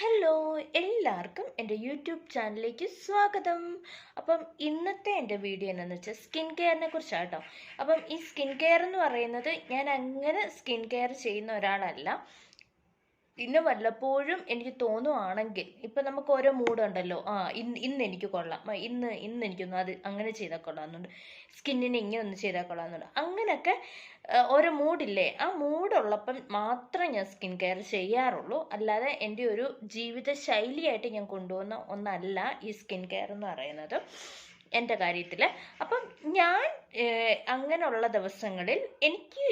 Hello എല്ലാവർക്കും എന്റെ YouTube ചാനലിലേക്ക് സ്വാഗതം. അപ്പം ഇന്നത്തെ എന്റെ വീഡിയോ എന്താണെന്ന് വെച്ചാൽ സ്കിൻ കെയറിനെ കുറിച്ചാണ് കേട്ടോ അപ്പം ഈ സ്കിൻ കെയർ എന്ന് പറയുന്നത് ഞാൻ അങ്ങനെ സ്കിൻ കെയർ ചെയ്യുന്ന ഒരാളല്ല. പിന്നെ വല്ലപ്പോഴും എനിക്ക് തോന്നുവാണെങ്കിൽ ഇപ്പം നമുക്ക് ഓരോ മൂഡുണ്ടല്ലോ. ആ ഇന്ന് ഇന്ന് എനിക്ക് കൊള്ളാം. ഇന്ന് ഇന്ന് എനിക്കൊന്ന് അത് അങ്ങനെ ചെയ്താൽ കൊള്ളാമെന്നുണ്ട്. സ്കിന്നിന് ഇങ്ങനെ ഒന്ന് ചെയ്താൽ കൊള്ളാമെന്നുണ്ട്. അങ്ങനെയൊക്കെ ഓരോ മൂഡില്ലേ? ആ മൂഡുള്ളപ്പം മാത്രം ഞാൻ സ്കിൻ കെയർ ചെയ്യാറുള്ളൂ. അല്ലാതെ എന്റെ ഒരു ജീവിത ശൈലിയായിട്ട് ഞാൻ കൊണ്ടുപോകുന്ന ഒന്നല്ല ഈ സ്കിൻ കെയർ എന്ന് പറയുന്നത്. എന്റെ കാര്യത്തിൽ അപ്പം ഞാൻ അങ്ങനെയുള്ള ദിവസങ്ങളിൽ എനിക്ക്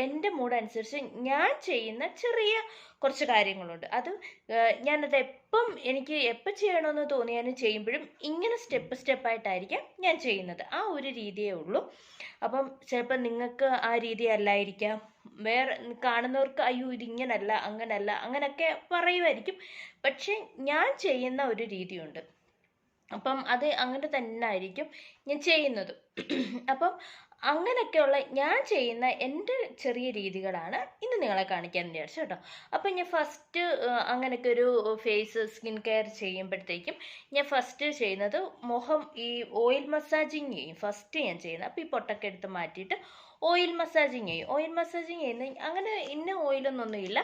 എന്റെ മൂഡ് അനുസരിച്ച് ഞാൻ ചെയ്യുന്ന ചെറിയ കുറച്ച് കാര്യങ്ങളുണ്ട്. അത് ഞാനത് എപ്പം എനിക്ക് എപ്പം ചെയ്യണമെന്ന് തോന്നിയാലും ചെയ്യുമ്പോഴും ഇങ്ങനെ സ്റ്റെപ്പ് സ്റ്റെപ്പായിട്ടായിരിക്കാം ഞാൻ ചെയ്യുന്നത്. ആ ഒരു രീതിയേ ഉള്ളൂ. അപ്പം ചിലപ്പോൾ നിങ്ങൾക്ക് ആ രീതി അല്ലായിരിക്കാം. വേറെ കാണുന്നവർക്ക് അയ്യോ ഇതിങ്ങനല്ല അങ്ങനല്ല അങ്ങനെയൊക്കെ പറയുമായിരിക്കും പക്ഷെ ഞാൻ ചെയ്യുന്ന ഒരു രീതിയുണ്ട്. അപ്പം അത് അങ്ങനെ തന്നെ ആയിരിക്കും ഞാൻ ചെയ്യുന്നത്. അപ്പം അങ്ങനെയൊക്കെയുള്ള ഞാൻ ചെയ്യുന്ന എന്റെ ചെറിയ രീതികളാണ് ഇന്ന് നിങ്ങളെ കാണിക്കാൻ വിചാരിച്ചു കേട്ടോ. അപ്പം ഞാൻ ഫസ്റ്റ് അങ്ങനെയൊക്കെ ഒരു ഫേസ് സ്കിൻ കെയർ ചെയ്യുമ്പോഴത്തേക്കും ഞാൻ ഫസ്റ്റ് ചെയ്യുന്നത് മുഖം ഈ ഓയിൽ മസാജിങ് ചെയ്യും. ഫസ്റ്റ് ഞാൻ ചെയ്യുന്നത്. അപ്പോൾ ഈ പൊട്ടൊക്കെ എടുത്ത് മാറ്റിയിട്ട് ഓയിൽ മസാജിങ് ചെയ്യും. ഓയിൽ മസാജിങ് ചെയ്യുന്ന അങ്ങനെ ഇന്ന ഓയിലൊന്നും ഒന്നുമില്ല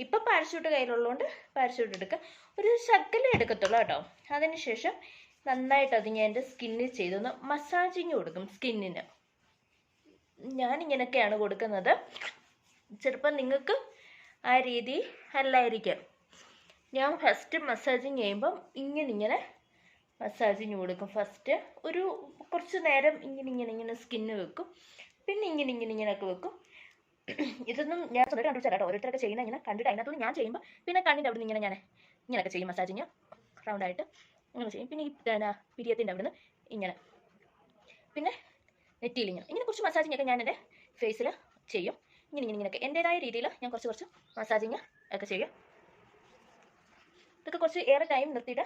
ഇപ്പം പാരഷൂട്ട് കയ്യിലുള്ളതുകൊണ്ട് പാരഷൂട്ട് എടുക്കുക. ഒരു ശകലം എടുക്കത്തുള്ളൂ കേട്ടോ. അതിനുശേഷം നന്നായിട്ട് അത് ഞാൻ എന്റെ സ്കിന്നിൽ ചെയ്തൊന്ന് മസാജിങ് കൊടുക്കും സ്കിന്നിന് ഞാനിങ്ങനെയൊക്കെയാണ് കൊടുക്കുന്നത്. ചിലപ്പോൾ നിങ്ങൾക്ക് ആ രീതി അല്ലായിരിക്കാം. ഞാൻ ഫസ്റ്റ് മസാജിങ് ചെയ്യുമ്പം ഇങ്ങനെ ഇങ്ങനെ മസാജിങ് കൊടുക്കും. ഫസ്റ്റ് ഒരു കുറച്ച് നേരം ഇങ്ങനെ ഇങ്ങനെ ഇങ്ങനെ സ്കിന്ന് വെക്കും. പിന്നെ ഇങ്ങനെ ഇങ്ങനെ ഇങ്ങനെയൊക്കെ വെക്കും. ഇതൊന്നും ഞാൻ സ്വന്തം കണ്ടുപിടിച്ചാൽ കേട്ടോ ഓരോരുത്തരൊക്കെ ചെയ്യുന്ന ഇങ്ങനെ കണ്ടിട്ട് അതിനകത്തുനിന്ന് ഞാൻ ചെയ്യുമ്പോൾ പിന്നെ കണ്ണിന്റെ അവിടെ നിന്ന് ഇങ്ങനെ ഞാൻ ഇങ്ങനെയൊക്കെ ചെയ്യും മസാജിങ് റൗണ്ടായിട്ട് അങ്ങനെ ചെയ്യും. പിന്നെ ഈ പിന്നെ പിരിയത്തിന്റെ നിന്ന് ഇങ്ങനെ. പിന്നെ നെറ്റിയിൽ ഇങ്ങനെ. ഇങ്ങനെ കുറച്ച് മസാജിങ് ഒക്കെ ഞാൻ എന്റെ ഫേസിൽ ചെയ്യും. ഇങ്ങനെ ഇങ്ങനെ ഇങ്ങനെയൊക്കെ. എന്റേതായ രീതിയിൽ ഞാൻ കുറച്ച് കുറച്ച് മസാജിങ് ഒക്കെ ചെയ്യും. ഇതൊക്കെ കുറച്ച് ഏറെ ടൈം നിർത്തിയിട്ട്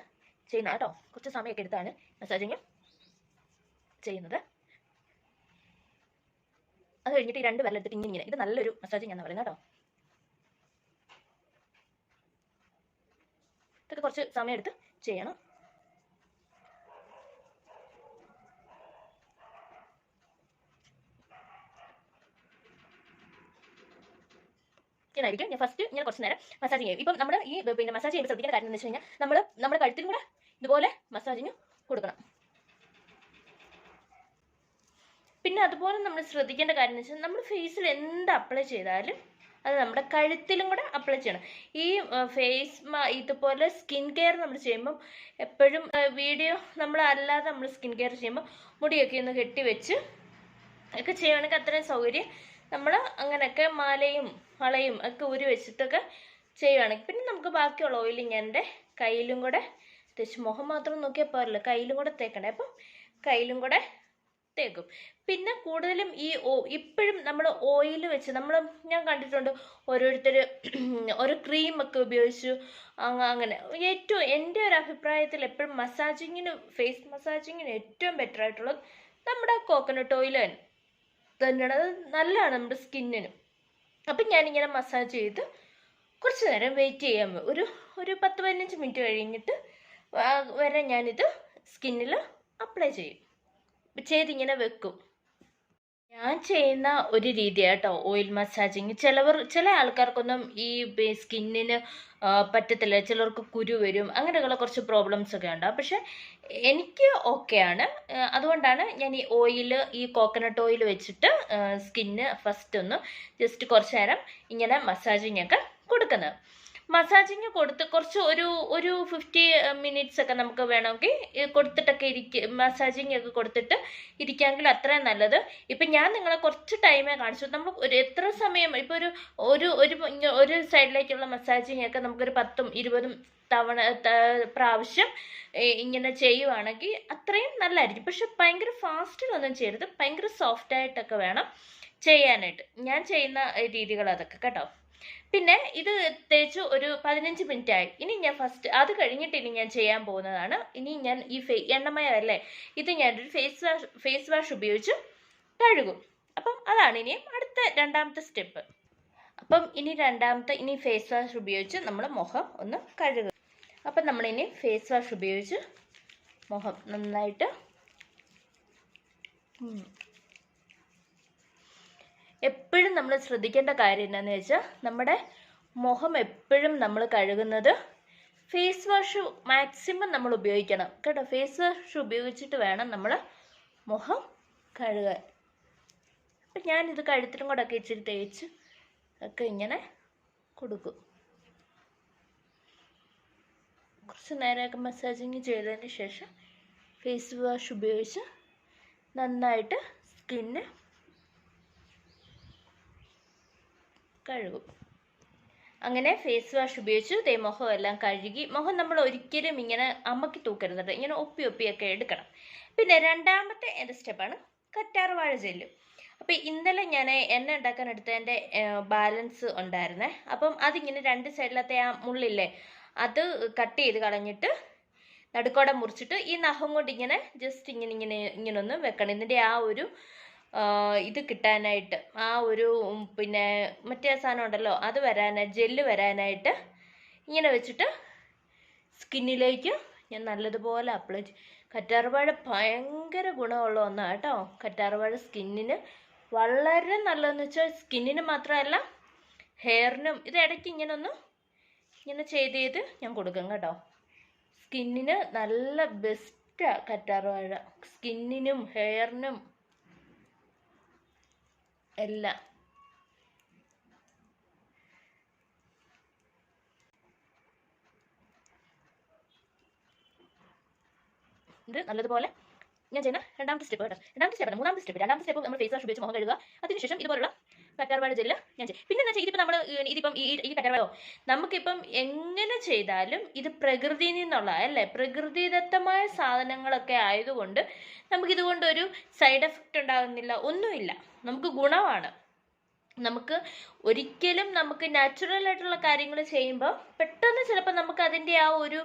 ചെയ്യുന്ന കേട്ടോ. കുറച്ച് സമയമൊക്കെ എടുത്താണ് മസാജിങ് ചെയ്യുന്നത്. അത് കഴിഞ്ഞിട്ട് രണ്ട് വിരലെടുത്തിട്ട് ഇങ്ങനെ ഇങ്ങനെ. ഇത് നല്ലൊരു മസാജിങ് എന്ന് പറയുന്നത് കേട്ടോ. ഇതൊക്കെ കുറച്ച് സമയം എടുത്ത് ചെയ്യണം ഇങ്ങനായിരിക്കും ഞാൻ ഫസ്റ്റ് ഞാൻ കുറച്ച് നേരം മസാജ് ചെയ്യും ഇപ്പം നമ്മൾ ഈ പിന്നെ മസാജ് ചെയ്യുമ്പോൾ ശ്രദ്ധിക്കേണ്ട കാര്യം എന്ന് വെച്ച് കഴിഞ്ഞാൽ നമ്മൾ നമ്മുടെ കഴുത്തിൽ കൂടെ ഇതുപോലെ മസാജിങ് കൊടുക്കണം. പിന്നെ അതുപോലെ നമ്മൾ ശ്രദ്ധിക്കേണ്ട കാര്യം എന്ന് വെച്ചാൽ നമ്മൾ ഫേസിൽ എന്ത് അപ്ലൈ ചെയ്താലും അത് നമ്മുടെ കഴുത്തിലും കൂടെ അപ്ലൈ ചെയ്യണം. ഈ ഫേസ് ഇതുപോലെ സ്കിൻ കെയർ നമ്മൾ ചെയ്യുമ്പം എപ്പോഴും വീഡിയോ നമ്മൾ അല്ലാതെ നമ്മൾ സ്കിൻ കെയർ ചെയ്യുമ്പോൾ മുടിയൊക്കെ ഒന്ന് കെട്ടി വെച്ച് ഒക്കെ ചെയ്യുകയാണെങ്കിൽ അത്രയും സൗകര്യം നമ്മൾ അങ്ങനെയൊക്കെ മാലയും വളയും ഒക്കെ ഊരി വെച്ചിട്ടൊക്കെ ചെയ്യുവാണെങ്കിൽ പിന്നെ നമുക്ക് ബാക്കിയുള്ള ഞാൻ എന്റെ കയ്യിലും കൂടെ തേച്ച് മുഖം മാത്രം നോക്കിയാൽ പോരല്ലോ കയ്യിലും കൂടെ തേക്കണേ അപ്പം കയ്യിലും കൂടെ തേക്കും. പിന്നെ കൂടുതലും ഈ ഓ ഇപ്പോഴും നമ്മൾ ഓയിൽ വെച്ച് നമ്മൾ ഞാൻ കണ്ടിട്ടുണ്ട് ഓരോരുത്തർ ഓരോ ക്രീമൊക്കെ ഉപയോഗിച്ചു അങ്ങ അങ്ങനെ. ഏറ്റവും എന്റെ ഒരു അഭിപ്രായത്തിൽ എപ്പോഴും മസാജിങ്ങിന് ഫേസ് മസാജിങ്ങിന് ഏറ്റവും ബെറ്റർ ആയിട്ടുള്ളത് നമ്മുടെ കോക്കനട്ട് ഓയിൽ തന്നെ. തന്നെയാണ്. അത് നല്ലതാണ് നമ്മുടെ സ്കിന്നിന്. അപ്പം ഞാനിങ്ങനെ മസാജ് ചെയ്ത് കുറച്ച് നേരം വെയിറ്റ് ചെയ്യാൻ ഒരു ഒരു പത്ത് പതിനഞ്ച് മിനിറ്റ് കഴിഞ്ഞിട്ട് വരെ ഞാനിത് സ്കിന്നിൽ അപ്ലൈ ചെയ്യും. ചെയ്തിങ്ങനെ വെക്കും. ഞാൻ ചെയ്യുന്ന ഒരു രീതി കേട്ടോ ഓയിൽ മസാജിങ് ചിലവർ ചില ആൾക്കാർക്കൊന്നും ഈ സ്കിന്നിന് പറ്റത്തില്ല. ചിലർക്ക് കുരു വരും അങ്ങനെയുള്ള കുറച്ച് പ്രോബ്ലംസ് ഒക്കെ ഉണ്ടാവും പക്ഷെ എനിക്ക് ഓക്കെയാണ് അതുകൊണ്ടാണ് ഞാൻ ഈ ഓയിൽ ഈ കോക്കനട്ട് ഓയിൽ വെച്ചിട്ട് സ്കിന്ന് ഫസ്റ്റ് ഒന്ന് ജസ്റ്റ് കുറച്ച് നേരം ഇങ്ങനെ മസാജിങ് ഒക്കെ കൊടുക്കുന്നത്. മസാജിങ് കൊടുത്ത് കുറച്ച് ഒരു ഒരു ഫിഫ്റ്റി മിനിറ്റ്സ് ഒക്കെ നമുക്ക് വേണമെങ്കിൽ കൊടുത്തിട്ടൊക്കെ ഇരിക്ക മസാജിങ് ഒക്കെ കൊടുത്തിട്ട് ഇരിക്കാമെങ്കിൽ അത്രയും നല്ലത്. ഇപ്പം ഞാൻ നിങ്ങളെ കുറച്ച് ടൈമേ കാണിച്ചു. നമ്മൾ ഒരു എത്ര സമയം ഇപ്പോൾ ഒരു ഒരു ഒരു ഒരു സൈഡിലേക്കുള്ള മസാജിങ് ഒക്കെ നമുക്കൊരു പത്തും ഇരുപതും തവണ പ്രാവശ്യം ഇങ്ങനെ ചെയ്യുവാണെങ്കിൽ അത്രയും നല്ലതായിരിക്കും. പക്ഷെ ഭയങ്കര ഫാസ്റ്റിലൊന്നും ചെയ്യരുത്. ഭയങ്കര സോഫ്റ്റ് ആയിട്ടൊക്കെ വേണം ചെയ്യാനായിട്ട്. ഞാൻ ചെയ്യുന്ന രീതികൾ അതൊക്കെ. കേട്ടോ? പിന്നെ ഇത് തേച്ചു ഒരു പതിനഞ്ച് മിനിറ്റ് ആയി ഇനി ഞാൻ ഫസ്റ്റ് അത് കഴിഞ്ഞിട്ട് ഇനി ഞാൻ ചെയ്യാൻ പോകുന്നതാണ്. ഇനി ഞാൻ ഈ ഫേ എണ്ണമയമല്ലേ ഇത് ഞാനൊരു ഫേസ് വാഷ് ഫേസ് വാഷ് ഉപയോഗിച്ച് കഴുകും. അപ്പം അതാണ് ഇനിയും അടുത്ത രണ്ടാമത്തെ സ്റ്റെപ്പ് അപ്പം ഇനി രണ്ടാമത്തെ ഇനി ഫേസ് വാഷ് ഉപയോഗിച്ച് നമ്മൾ മുഖം ഒന്ന് കഴുകും. അപ്പം ഇനി ഫേസ് വാഷ് ഉപയോഗിച്ച് മുഖം നന്നായിട്ട്. എപ്പോഴും നമ്മൾ ശ്രദ്ധിക്കേണ്ട കാര്യം എന്താണെന്ന് വെച്ചാൽ നമ്മുടെ മുഖം എപ്പോഴും നമ്മൾ കഴുകുന്നത് ഫേസ് വാഷ് മാക്സിമം നമ്മൾ ഉപയോഗിക്കണം. കേട്ടോ ഫേസ് വാഷ് ഉപയോഗിച്ചിട്ട് വേണം നമ്മൾ മുഖം കഴുകാൻ. അപ്പം ഞാനിത് കഴുത്തിലും കൂടെ ഒക്കെ ഇച്ചിരി തേച്ച് ഒക്കെ ഇങ്ങനെ കൊടുക്കും. കുറച്ച് നേരമൊക്കെ മസാജിങ് ചെയ്തതിന് ശേഷം ഫേസ് വാഷ് ഉപയോഗിച്ച് നന്നായിട്ട് സ്കിന്ന് കഴുകും. അങ്ങനെ ഫേസ് വാഷ് ഉപയോഗിച്ചു. തേ മുഖം എല്ലാം കഴുകി. മുഖം നമ്മൾ ഒരിക്കലും ഇങ്ങനെ അമ്മക്കി തൂക്കരുത്. ഇങ്ങനെ ഒപ്പി ഒപ്പിയൊക്കെ എടുക്കണം. പിന്നെ രണ്ടാമത്തെ എന്റെ സ്റ്റെപ്പാണ് കറ്റാർവാഴ ജെല്ല്. അപ്പോൾ ഇന്നലെ ഞാൻ എണ്ണ ഉണ്ടാക്കാൻ എടുത്തതിന്റെ ബാലൻസ് ഉണ്ടായിരുന്നേ. അപ്പം അതിങ്ങനെ രണ്ട് സൈഡിലത്തെ ആ മുള്ളില്ലേ അത് കട്ട് ചെയ്ത് കളഞ്ഞിട്ട് നടുക്കോടെ മുറിച്ചിട്ട് ഈ നഖം കൊണ്ട് ഇങ്ങനെ ജസ്റ്റ് ഇങ്ങനെ ഇങ്ങനെ ഇങ്ങനെ ഒന്ന് വെക്കണം. ഇതിന്റെ ആ ഒരു ഇത് കിട്ടാനായിട്ട് ആ ഒരു പിന്നെ മറ്റേ സാധനം ഉണ്ടല്ലോ അത് വരാനായിട്ട് ജെല്ല് വരാനായിട്ട് ഇങ്ങനെ വെച്ചിട്ട് സ്കിന്നിലേക്ക് ഞാൻ നല്ലതുപോലെ അപ്ലൈ കറ്റാർവാഴ ഭയങ്കര ഗുണമുള്ള ഒന്നാണ് കേട്ടോ. കറ്റാർവാഴ സ്കിന്നിന് വളരെ നല്ലതെന്ന് വെച്ചാൽ സ്കിന്നിന് മാത്രമല്ല ഹെയറിനും ഇത് ഇടയ്ക്ക് ഇങ്ങനെ ഒന്ന് ഇങ്ങനെ ചെയ്ത് ചെയ്ത് ഞാൻ കൊടുക്കും കേട്ടോ. സ്കിന്നിന് നല്ല ബെസ്റ്റാണ് കറ്റാർവാഴ. സ്കിന്നിനും ഹെയറിനും ഇത് നല്ലതുപോലെ ഞാൻ ചെയ്യുന്ന രണ്ടാമത്തെ സ്റ്റെപ്പ് കേട്ടോ. രണ്ടാമത്തെ സ്റ്റെപ്പ് മൂന്നാമത്തെ സ്റ്റെപ്പ്. രണ്ടാമത്തെ സ്റ്റെപ്പ് നമ്മൾ ഫേസ് വാഷ് ഉപയോഗിച്ച് മുഖം കഴുകുക. അതിനുശേഷം ഇതുപോലുള്ള കറ്റാർവാഴ ജില്ല ഞാൻ ചെയ്യും. പിന്നെ എന്താ ഇതിപ്പോൾ നമ്മൾ ഇതിപ്പം ഈ ഈ കറ്റാർവാഴോ നമുക്കിപ്പം എങ്ങനെ ചെയ്താലും ഇത് പ്രകൃതിയിൽ നിന്നുള്ള അല്ലേ? പ്രകൃതിദത്തമായ സാധനങ്ങളൊക്കെ ആയതുകൊണ്ട് നമുക്കിതുകൊണ്ടൊരു സൈഡ് എഫക്റ്റ് ഉണ്ടാകുന്നില്ല ഒന്നുമില്ല. നമുക്ക് ഗുണമാണ്. നമുക്ക് ഒരിക്കലും നമുക്ക് നാച്ചുറൽ ആയിട്ടുള്ള കാര്യങ്ങൾ ചെയ്യുമ്പോൾ പെട്ടെന്ന് ചിലപ്പോൾ നമുക്ക് അതിന്റെ ആ ഒരു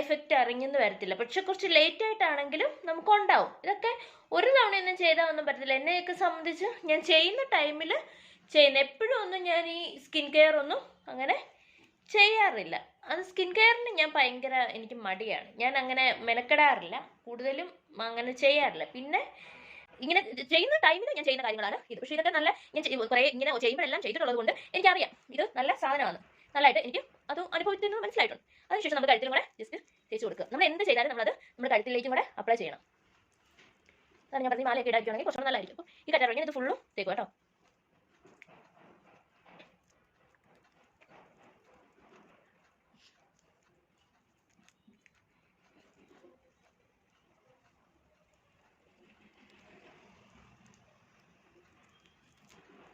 എഫക്റ്റ് അറിഞ്ഞെന്ന് വരത്തില്ല. പക്ഷെ കുറച്ച് ലേറ്റ് ആയിട്ടാണെങ്കിലും നമുക്ക് ഉണ്ടാവും. ഇതൊക്കെ ഒരു തവണയൊന്നും ചെയ്താൽ ഒന്നും പറ്റത്തില്ല. എന്നെയൊക്കെ സംബന്ധിച്ച് ഞാൻ ചെയ്യുന്ന ടൈമിൽ ചെയ്യുന്ന എപ്പോഴും ഒന്നും ഞാൻ ഈ സ്കിൻ കെയർ ഒന്നും അങ്ങനെ ചെയ്യാറില്ല. അത് സ്കിൻ കെയറിന് ഞാൻ ഭയങ്കര എനിക്ക് മടിയാണ്. ഞാൻ അങ്ങനെ മെനക്കെടാറില്ല. കൂടുതലും അങ്ങനെ ചെയ്യാറില്ല. പിന്നെ ഇങ്ങനെ ചെയ്യുന്ന ടൈമിൽ ഞാൻ ചെയ്യുന്ന കാര്യങ്ങളാണ് ഇത്. പക്ഷേ ഇതൊക്കെ നല്ല ഞാൻ കുറെ ഇങ്ങനെ ചെയ്യുമ്പോഴെല്ലാം ചെയ്തിട്ടുള്ളത് കൊണ്ട് എനിക്കറിയാം ഇത് നല്ല സാധനമാണ്. നല്ലതായിട്ട് എനിക്ക് അത് അനുഭവത്തിൽ നിന്ന് മനസ്സിലായിട്ടുണ്ട്. അതിനുശേഷം നമ്മൾ കഴുത്തിലും കൂടെ ജസ്റ്റ് തേച്ച് കൊടുക്കുക. നമ്മൾ എന്ത് ചെയ്താലും നമ്മളത് നമ്മുടെ കഴുത്തിലേക്കും കൂടെ അപ്ലൈ ചെയ്യണം. അതാണ് ഞാൻ പറഞ്ഞ മാലയൊക്കെ ഇടാക്കുകയാണെങ്കിൽ കുറച്ചുകൂടെ നല്ലതായിരിക്കും. അപ്പോൾ ഈ കറ്റാറങ്ങി ഇത് ഫുള്ളും തേക്കും കേട്ടോ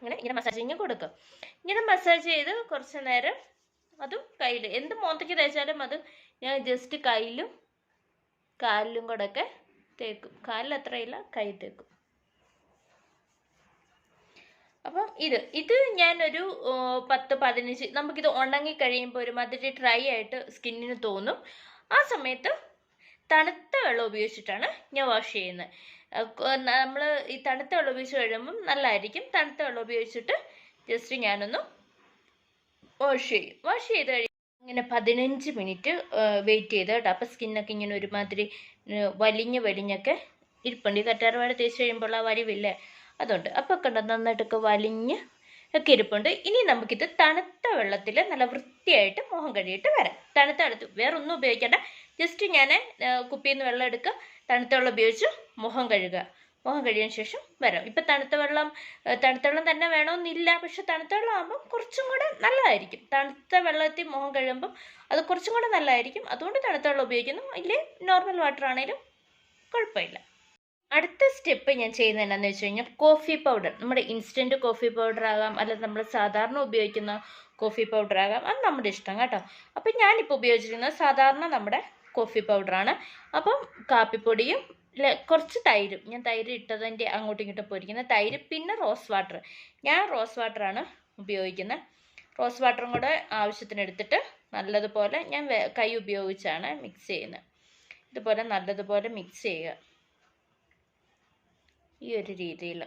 ഇങ്ങനെ ഇങ്ങനെ മസാജിങ് കൊടുക്കും. ഇങ്ങനെ മസാജ് ചെയ്ത് കുറച്ച് നേരം അതും കയ്യിൽ എന്ത് മുഖത്തേക്ക് തേച്ചാലും അത് ഞാൻ ജസ്റ്റ് കയ്യിലും കാലിലും കൂടെ ഒക്കെ തേക്കും. കാലിൽ അത്രയില്ല കൈ തേക്കും. അപ്പം ഇത് ഇത് ഞാനൊരു പത്ത് പതിനഞ്ച് നമുക്കിത് ഉണങ്ങി കഴിയുമ്പോൾ ഒരു മാതിരി ഡ്രൈ ആയിട്ട് സ്കിന്നിന് തോന്നും. ആ സമയത്ത് തണുത്ത വെള്ളം ഉപയോഗിച്ചിട്ടാണ് ഞാൻ വാഷ് ചെയ്യുന്നത്. നമ്മൾ ഈ തണുത്ത വെള്ളം ഉപയോഗിച്ച് കഴിയുമ്പം നല്ലതായിരിക്കും തണുത്ത വെള്ളം ഉപയോഗിച്ചിട്ട് ജസ്റ്റ് ഞാനൊന്ന് വാഷ് ചെയ്യും. വാഷ് ചെയ്ത് കഴിയും ഇങ്ങനെ പതിനഞ്ച് മിനിറ്റ് വെയിറ്റ് ചെയ്ത് കേട്ടോ. അപ്പോൾ സ്കിന്നൊക്കെ ഇങ്ങനെ ഒരുമാതിരി വലിഞ്ഞ് വലിഞ്ഞൊക്കെ ഇരിപ്പുണ്ട്. ഈ കറ്റാർവാഴ തേച്ച് കഴിയുമ്പോൾ ആ വലിവില്ലേ അതുണ്ട്. അപ്പോൾ കണ്ടോ നന്നായിട്ടൊക്കെ വലിഞ്ഞ് ഒക്കെ ഇരിപ്പുണ്ട്. ഇനി നമുക്കിത് തണുത്ത വെള്ളത്തിൽ നല്ല വൃത്തിയായിട്ട് മുഖം കഴുകിയിട്ട് വരാം. തണുത്ത വെള്ളത്തിൽ വേറെ ഒന്നും ഉപയോഗിക്കേണ്ട. ജസ്റ്റ് ഞാൻ കുപ്പിയിൽ നിന്ന് വെള്ളം എടുക്കുക തണുത്ത വെള്ളം ഉപയോഗിച്ച് മുഖം കഴുകുക. മുഖം കഴിയാൻ ശേഷം വരാം. ഇപ്പം തണുത്ത വെള്ളം തണുത്ത വെള്ളം തന്നെ വേണമെന്നില്ല പക്ഷെ തണുത്ത വെള്ളം ആകുമ്പം കുറച്ചും കൂടെ നല്ലതായിരിക്കും. തണുത്ത വെള്ളത്തിൽ മുഖം കഴുകുമ്പം അത് കുറച്ചും കൂടെ നല്ലതായിരിക്കും. അതുകൊണ്ട് തണുത്ത വെള്ളം ഉപയോഗിക്കുന്നു. ഇല്ലേ? നോർമൽ വാട്ടർ ആണെങ്കിലും കുഴപ്പമില്ല. അടുത്ത സ്റ്റെപ്പ് ഞാൻ ചെയ്യുന്നത് എന്താണെന്ന് വെച്ച് കഴിഞ്ഞാൽ കോഫി പൗഡർ നമ്മുടെ ഇൻസ്റ്റന്റ് കോഫി പൗഡർ ആകാം അല്ലെങ്കിൽ നമ്മൾ സാധാരണ ഉപയോഗിക്കുന്ന കോഫി പൗഡർ ആകാം. അത് നമ്മുടെ ഇഷ്ടം കേട്ടോ. അപ്പം ഞാനിപ്പോൾ ഉപയോഗിച്ചിരിക്കുന്നത് സാധാരണ നമ്മുടെ കോഫി പൗഡറാണ് അപ്പം കാപ്പിപ്പൊടിയും കുറച്ച് തൈരും. ഞാൻ തൈര് ഇട്ടതിന്റെ അങ്ങോട്ടും ഇങ്ങോട്ടും പൊരിക്കുന്ന തൈര് പിന്നെ റോസ് വാട്ടർ ഞാൻ റോസ് വാട്ടറാണ് ഉപയോഗിക്കുന്നത്. റോസ് വാട്ടറും കൂടെ ആവശ്യത്തിന് എടുത്തിട്ട് നല്ലതുപോലെ ഞാൻ കൈ ഉപയോഗിച്ചാണ് മിക്സ് ചെയ്യുന്നത്. ഇതുപോലെ നല്ലതുപോലെ മിക്സ് ചെയ്യുക. ഈ ഒരു രീതിയിൽ.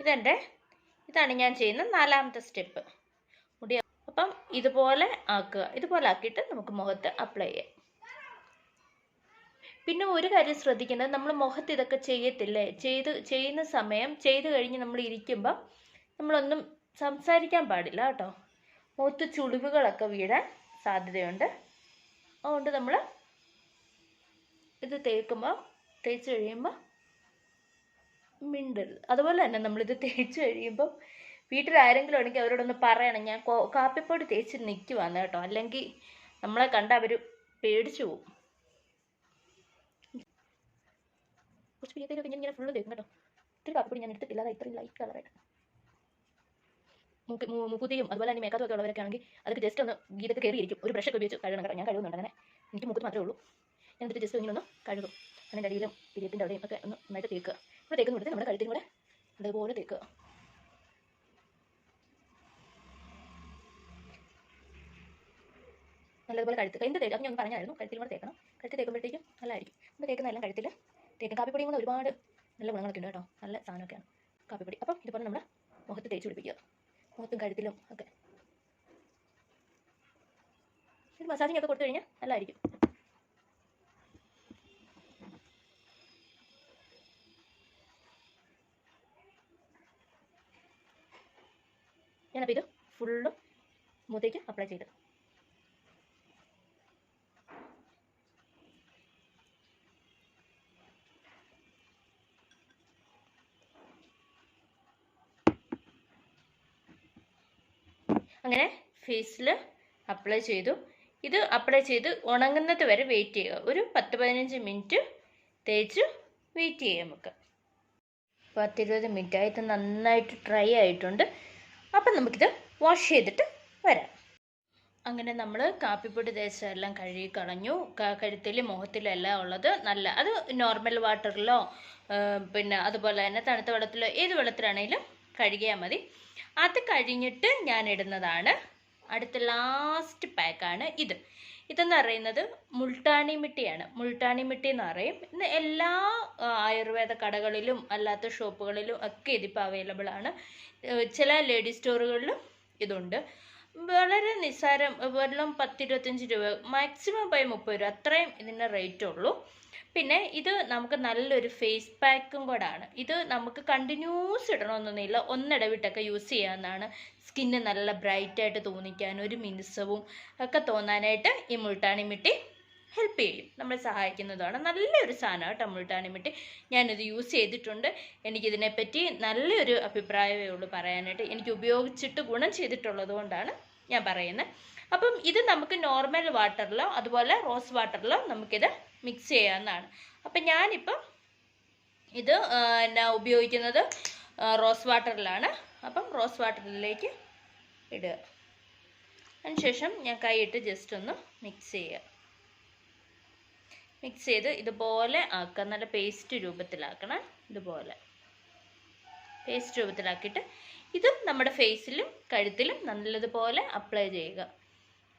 ഇതെന്റെ ഇതാണ് ഞാൻ ചെയ്യുന്ന നാലാമത്തെ സ്റ്റെപ്പ്. മുടി അപ്പം ഇതുപോലെ ആക്കുക. ഇതുപോലെ ആക്കിയിട്ട് നമുക്ക് മുഖത്ത് അപ്ലൈ ചെയ്യാം. പിന്നെ ഒരു കാര്യം ശ്രദ്ധിക്കുന്നത് നമ്മൾ മുഖത്ത് ഇതൊക്കെ ചെയ്യത്തില്ലേ? ചെയ്ത് ചെയ്യുന്ന സമയം ചെയ്ത് കഴിഞ്ഞ് നമ്മൾ ഇരിക്കുമ്പോൾ നമ്മളൊന്നും സംസാരിക്കാൻ പാടില്ല കേട്ടോ. മുഖത്ത് ചുളിവുകളൊക്കെ വീഴാൻ സാധ്യതയുണ്ട്. അതുകൊണ്ട് നമ്മൾ ഇത് തേക്കുമ്പോൾ തേച്ച് കഴിയുമ്പോൾ മിണ്ടരുത്. അതുപോലെ തന്നെ നമ്മളിത് തേച്ച് കഴിയുമ്പോൾ വീട്ടിൽ ആരെങ്കിലും ഉണ്ടെങ്കിൽ അവരോടൊന്ന് പറയണം ഞാൻ കാപ്പിപ്പൊടി തേച്ച് നിൽക്കുവാന്ന് കേട്ടോ. അല്ലെങ്കിൽ നമ്മളെ കണ്ട അവർ പേടിച്ചു പോകും. കുറച്ച് പിന്നത്തേക്ക് ഞാൻ ഇങ്ങനെ ഫുള്ള് തേക്കും കേട്ടോ. ഇത്തിരി കാപ്പിപ്പൊടി ഞാൻ എടുത്തിട്ടില്ല. അതാ ഇത്രയും ലൈറ്റ് കളറായിട്ട് മൂക്ക് മൂക്കുത്തിയും അതുപോലെ തന്നെ മേക്കത്തും ഒക്കെ ഉള്ളവരൊക്കെ ആണെങ്കിൽ അതൊക്കെ ജസ്റ്റ് ഒന്ന് ഗീതൊക്കെ കയറിയിരിക്കും. ഒരു ബ്രഷൊക്കെ ഉപയോഗിച്ച് കഴുകണം കേട്ടോ. ഞാൻ കഴുകുന്നുണ്ട് അങ്ങനെ. എനിക്ക് മൂക്കുത്ത് മാത്രമേ ഉള്ളൂ. ഞാൻ എന്നിട്ട് ജസ്റ്റ് ഇങ്ങനെ ഒന്ന് കഴുകും. അങ്ങനെ അടിയിലും പിരിയത്തിന്റെ അവിടെയും ഒക്കെ ഒന്ന് നന്നായിട്ട് തേക്കുക. ഇവിടെ തേക്കുന്ന കൊടുത്ത് നമ്മുടെ കഴുത്തിനും കൂടെ അതേപോലെ തേക്കുക. നല്ലതുപോലെ കഴുത്ത്. കൈന്റെ തേക്ക് അത് ഞാൻ പറഞ്ഞായിരുന്നു കഴുത്തിൽ കൂടെ തേക്കണം. കഴുത്തിൽ തേക്കുമ്പോഴത്തേക്കും നല്ലതായിരിക്കും. നമ്മൾ തേക്കുന്ന എല്ലാം കഴുത്തിൽ തേക്കും കാപ്പിപ്പൊടിയും കൂടെ ഒരുപാട് നല്ല ഗുണങ്ങളൊക്കെ ഉണ്ട് കേട്ടോ. നല്ല സാധനമൊക്കെയാണ് കാപ്പിപ്പൊടി. അപ്പം ഇതുപോലെ നമ്മൾ മുഖത്ത് തേച്ച് പിടിപ്പിക്കുക. മുഖത്തും കഴുത്തിലും ഒക്കെ. ഒരു മസാജിങ് ഒക്കെ കൊടുത്തു കഴിഞ്ഞാൽ നല്ലതായിരിക്കും. ഞാനപ്പോൾ ഇത് ഫുള്ളും മുഖത്തേക്ക് അപ്ലൈ ചെയ്ത്. അങ്ങനെ ഫേസിൽ അപ്ലൈ ചെയ്തു. ഇത് അപ്ലൈ ചെയ്ത് ഉണങ്ങുന്നത് വരെ വെയിറ്റ് ചെയ്യുക. ഒരു പത്ത് പതിനഞ്ച് മിനിറ്റ് തേച്ച് വെയിറ്റ് ചെയ്യാം നമുക്ക്. പത്തിരുപത് മിനിറ്റ് ആയിട്ട് നന്നായിട്ട് ഡ്രൈ ആയിട്ടുണ്ട്. അപ്പം നമുക്കിത് വാഷ് ചെയ്തിട്ട് വരാം. അങ്ങനെ നമ്മൾ കാപ്പിപ്പൊടി തേച്ചെല്ലാം കഴുകി കളഞ്ഞു. കഴുത്തിലും മുഖത്തിലും എല്ലാം ഉള്ളത് നല്ല അത് നോർമൽ വാട്ടറിലോ പിന്നെ അതുപോലെ തന്നെ തണുത്ത വെള്ളത്തിലോ ഏത് വെള്ളത്തിലാണെങ്കിലും കഴുകിയാൽ മതി. അത് കഴിഞ്ഞിട്ട് ഞാൻ ഇടുന്നതാണ് അടുത്ത ലാസ്റ്റ് പാക്കാണ് ഇത്. ഇതെന്ന് പറയുന്നത് മുൾട്ടാണി മിട്ടിയാണ്. മുൾട്ടാണി മിട്ടി എന്ന് പറയും. ഇന്ന് എല്ലാ ആയുർവേദ കടകളിലും അല്ലാത്ത ഷോപ്പുകളിലും ഒക്കെ ഇതിപ്പോൾ അവൈലബിൾ ആണ്. ചില ലേഡീസ് സ്റ്റോറുകളിലും ഇതുണ്ട്. വളരെ നിസ്സാരം വെറും പത്തിരുപത്തഞ്ച് രൂപ മാക്സിമം പോയി മുപ്പത് രൂപ അത്രയും ഇതിന്റെ റേറ്റ് ഉള്ളൂ. പിന്നെ ഇത് നമുക്ക് നല്ലൊരു ഫേസ് പാക്കും കൂടെ ആണ് ഇത് നമുക്ക് കണ്ടിന്യൂസ് ഇടണമെന്നൊന്നുമില്ല. ഒന്നിടവിട്ടൊക്കെ യൂസ് ചെയ്യാവുന്നതാണ്. സ്കിന്ന് നല്ല ബ്രൈറ്റായിട്ട് തോന്നിക്കാൻ ഒരു മിനുസവും ഒക്കെ തോന്നാനായിട്ട് ഈ മുൾട്ടാണി മിട്ടി ഹെൽപ്പ് ചെയ്യും. നമ്മളെ സഹായിക്കുന്നതാണ്. നല്ലൊരു സാധനമാണ് കേട്ടോ മുൾട്ടാണി മിട്ടി ഞാനിത് യൂസ് ചെയ്തിട്ടുണ്ട്. എനിക്കിതിനെപ്പറ്റി നല്ലൊരു അഭിപ്രായമേ ഉള്ളൂ പറയാനായിട്ട്. എനിക്ക് ഉപയോഗിച്ചിട്ട് ഗുണം ചെയ്തിട്ടുള്ളത് കൊണ്ടാണ് ഞാൻ പറയുന്നത്. അപ്പം ഇത് നമുക്ക് നോർമൽ വാട്ടറിലോ അതുപോലെ റോസ് വാട്ടറിലോ നമുക്കിത് മിക്സ് ചെയ്യാവുന്നതാണ്. അപ്പം ഞാനിപ്പം ഇത് എന്നാ ഉപയോഗിക്കുന്നത് റോസ് വാട്ടറിലാണ് അപ്പം റോസ് വാട്ടറിലേക്ക് ഇടുക. അതിനുശേഷം ഞാൻ കൈയിട്ട് ജസ്റ്റ് ഒന്ന് മിക്സ് ചെയ്യുക. മിക്സ് ചെയ്ത് ഇതുപോലെ ആക്കുക നല്ല പേസ്റ്റ് രൂപത്തിലാക്കണം ഇതുപോലെ. പേസ്റ്റ് രൂപത്തിലാക്കിയിട്ട് ഇതും നമ്മുടെ ഫേസിലും കഴുത്തിലും നല്ലതുപോലെ അപ്ലൈ ചെയ്യുക.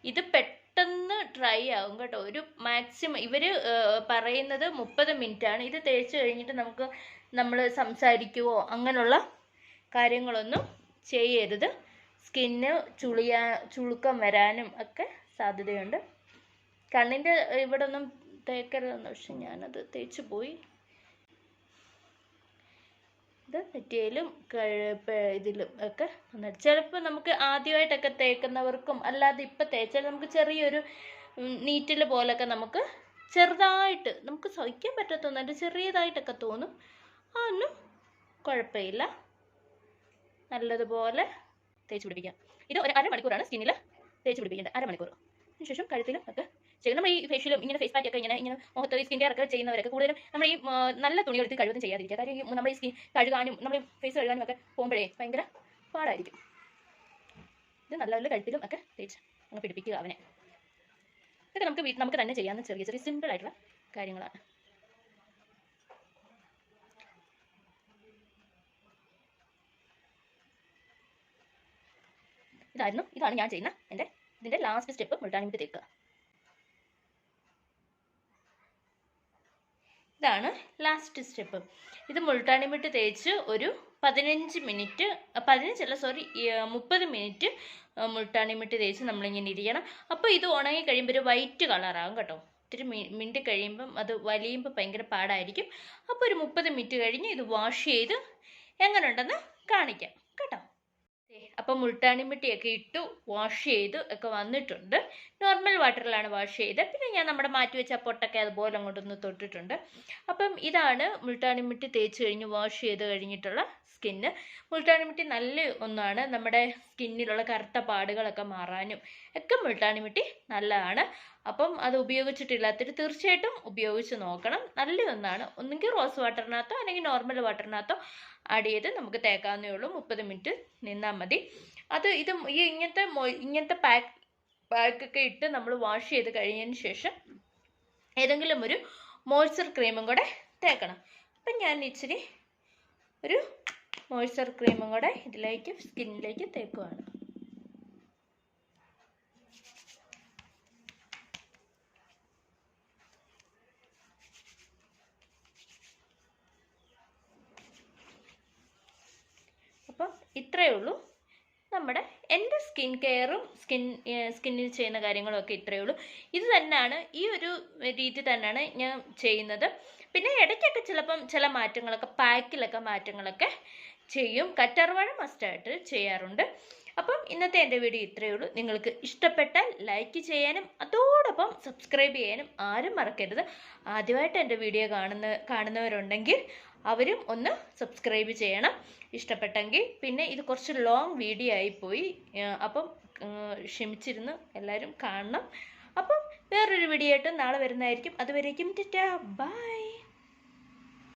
ഇത് പെട്ടെന്ന് ഡ്രൈ ആകും കേട്ടോ. ഒരു മാക്സിമം ഇവർ പറയുന്നത് മുപ്പത് ആണ് ഇത് തേച്ച് കഴിഞ്ഞിട്ട് നമുക്ക് നമ്മൾ സംസാരിക്കുവോ അങ്ങനെയുള്ള കാര്യങ്ങളൊന്നും ചെയ്യരുത്. സ്കിന്ന് ചുളിയാ ചുളുക്കം വരാനും ഒക്കെ സാധ്യതയുണ്ട്. കണ്ണിന്റെ ഇവിടെ ഒന്നും തേക്കരുതെന്ന് പക്ഷെ ഞാനത് തേച്ച് പോയി. ഇത് നെറ്റിയിലും ഇതിലും ഒക്കെ നന്നായിട്ട് ചിലപ്പോൾ നമുക്ക് ആദ്യമായിട്ടൊക്കെ തേക്കുന്നവർക്കും അല്ലാതെ ഇപ്പം തേച്ചാൽ നമുക്ക് ചെറിയൊരു നീറ്റിൽ പോലൊക്കെ നമുക്ക് ചെറുതായിട്ട് നമുക്ക് സഹിക്കാൻ പറ്റാത്തൊന്നല്ല ചെറിയതായിട്ടൊക്കെ തോന്നും. അതൊന്നും കുഴപ്പമില്ല. നല്ലതുപോലെ തേച്ച് പിടിപ്പിക്കാം. ഇത് ഒരു അരമണിക്കൂറാണ് സ്കിന്നിൽ തേച്ച് പിടിപ്പിക്കേണ്ടത്. അരമണിക്കൂർ. അതിനുശേഷം കഴുത്തിലും ഒക്കെ ചെയ്യും നമ്മൾ ഈ ഫേഷ്യലും ഇങ്ങനെ ഫേസ് പാക്ക് ഒക്കെ ഇങ്ങനെ ഇങ്ങനെ മുഖത്ത് സ്കിൻ കെയർ ഒക്കെ ചെയ്യുന്നവരൊക്കെ കൂടുതലും നമ്മൾ ഈ നല്ല തുണികളെടുത്ത് കഴിവതും ചെയ്യാതിരിക്കുക. കാര്യം ഈ നമ്മൾ ഈ സ്കിൻ കഴുകാനും നമ്മൾ ഫേസ് കഴുകാനും ഒക്കെ പോകുമ്പോഴേ ഭയങ്കര പാടായിരിക്കും. ഇത് നല്ല നല്ല കഴുത്തിലും ഒക്കെ തേച്ച് അങ്ങ് പിടിപ്പിക്കുക അവനെ. ഇതൊക്കെ നമുക്ക് വീട്ടിൽ നമുക്ക് തന്നെ ചെയ്യാവുന്ന ചെറിയ ചെറിയ സിമ്പിൾ ആയിട്ടുള്ള കാര്യങ്ങളാണ്. ഇതായിരുന്നു. ഇതാണ് ഞാൻ ചെയ്യുന്ന എന്റെ ഇതിന്റെ ലാസ്റ്റ് സ്റ്റെപ്പ് മുൾട്ടാണിമിട്ട് തേക്കുക. ഇതാണ് ലാസ്റ്റ് സ്റ്റെപ്പ് ഇത് മുൾട്ടാണിമിട്ട് തേച്ച് ഒരു പതിനഞ്ച് മിനിറ്റ് പതിനഞ്ചല്ല സോറി മുപ്പത് മിനിറ്റ് മുൾട്ടാണി മിട്ടി തേച്ച് നമ്മളിങ്ങനെ ഇരിക്കണം. അപ്പോൾ ഇത് ഉണങ്ങി കഴിയുമ്പോൾ ഒരു വൈറ്റ് കളറാകും കേട്ടോ. ഒത്തിരി മി മിനിറ്റ് കഴിയുമ്പം അത് വലിയുമ്പോൾ ഭയങ്കര പാടായിരിക്കും. അപ്പോൾ ഒരു മുപ്പത് മിനിറ്റ് കഴിഞ്ഞ് ഇത് വാഷ് ചെയ്ത് എങ്ങനെ ഉണ്ടെന്ന് കാണിക്കാം. കേട്ടോ? അപ്പം മുൾട്ടാണി മിട്ടിയൊക്കെ ഇട്ടു വാഷ് ചെയ്തു ഒക്കെ വന്നിട്ടുണ്ട്. നോർമൽ വാട്ടറിലാണ് വാഷ് ചെയ്തത്. പിന്നെ ഞാൻ നമ്മുടെ മാറ്റി വെച്ച പൊട്ടൊക്കെ അതുപോലെ അങ്ങോട്ടൊന്ന് തൊട്ടിട്ടുണ്ട്. അപ്പം ഇതാണ് മുൾട്ടാണി മിട്ടി തേച്ച് കഴിഞ്ഞ് വാഷ് ചെയ്ത് കഴിഞ്ഞിട്ടുള്ള സ്കിന്ന്. മുൾട്ടാണി മിട്ടി നല്ല ഒന്നാണ്. നമ്മുടെ സ്കിന്നിലുള്ള കറുത്ത പാടുകളൊക്കെ മാറാനും ഒക്കെ മുൾട്ടാണി മിട്ടി നല്ലതാണ്. അപ്പം അത് ഉപയോഗിച്ചിട്ടില്ലാത്തവർ തീർച്ചയായിട്ടും ഉപയോഗിച്ച് നോക്കണം. നല്ല ഒന്നാണ്. ഒന്നുകിൽ റോസ് വാട്ടറിനകത്തോ അല്ലെങ്കിൽ നോർമൽ വാട്ടറിനകത്തോ ആഡ് ചെയ്ത് നമുക്ക് തേക്കാവുന്നേ ഉള്ളൂ. മുപ്പത് മിനിറ്റ് നിന്നാൽ മതി. അത് ഇത് ഈ ഇങ്ങനത്തെ ഇങ്ങനത്തെ പാക്ക് പാക്കൊക്കെ ഇട്ട് നമ്മൾ വാഷ് ചെയ്ത് കഴിഞ്ഞതിന് ശേഷം ഏതെങ്കിലും ഒരു മോയ്സ്ചർ ക്രീമും കൂടെ തേക്കണം. അപ്പം ഞാൻ ഇച്ചിരി ഒരു മോയ്സ്ചർ ക്രീമും കൂടെ ഇതിലേക്ക് സ്കിന്നിലേക്ക് തേക്കുവാണ് അപ്പം ഇത്രയേ ഉള്ളൂ. നമ്മുടെ എന്റെ സ്കിൻ കെയറും സ്കിൻ സ്കിന്നിൽ ചെയ്യുന്ന കാര്യങ്ങളൊക്കെ ഇത്രയേ ഉള്ളൂ. ഇത് തന്നെയാണ് ഈ ഒരു രീതി തന്നെയാണ് ഞാൻ ചെയ്യുന്നത്. പിന്നെ ഇടയ്ക്കൊക്കെ ചിലപ്പം ചില മാറ്റങ്ങളൊക്കെ പാക്കിലൊക്കെ മാറ്റങ്ങളൊക്കെ ചെയ്യും. കറ്റർവാഴ മസ്റ്റായിട്ട് ചെയ്യാറുണ്ട്. അപ്പം ഇന്നത്തെ എന്റെ വീഡിയോ ഇത്രയേ ഉള്ളൂ. നിങ്ങൾക്ക് ഇഷ്ടപ്പെട്ടാൽ ലൈക്ക് ചെയ്യാനും അതോടൊപ്പം സബ്സ്ക്രൈബ് ചെയ്യാനും ആരും മറക്കരുത്. ആദ്യമായിട്ട് എന്റെ വീഡിയോ കാണുന്ന കാണുന്നവരുണ്ടെങ്കിൽ അവരും ഒന്ന് സബ്സ്ക്രൈബ് ചെയ്യണം. ഇഷ്ടപ്പെട്ടെങ്കിൽ പിന്നെ ഇത് കുറച്ച് ലോങ് വീഡിയോ ആയിപ്പോയി അപ്പം ക്ഷമിച്ചിരുന്നു ക്ഷമിച്ചിരുന്ന് എല്ലാവരും കാണണം. അപ്പം വേറൊരു വീഡിയോ ആയിട്ട് നാളെ വരുന്നതായിരിക്കും. അതുവരേക്കും ടാ ബൈ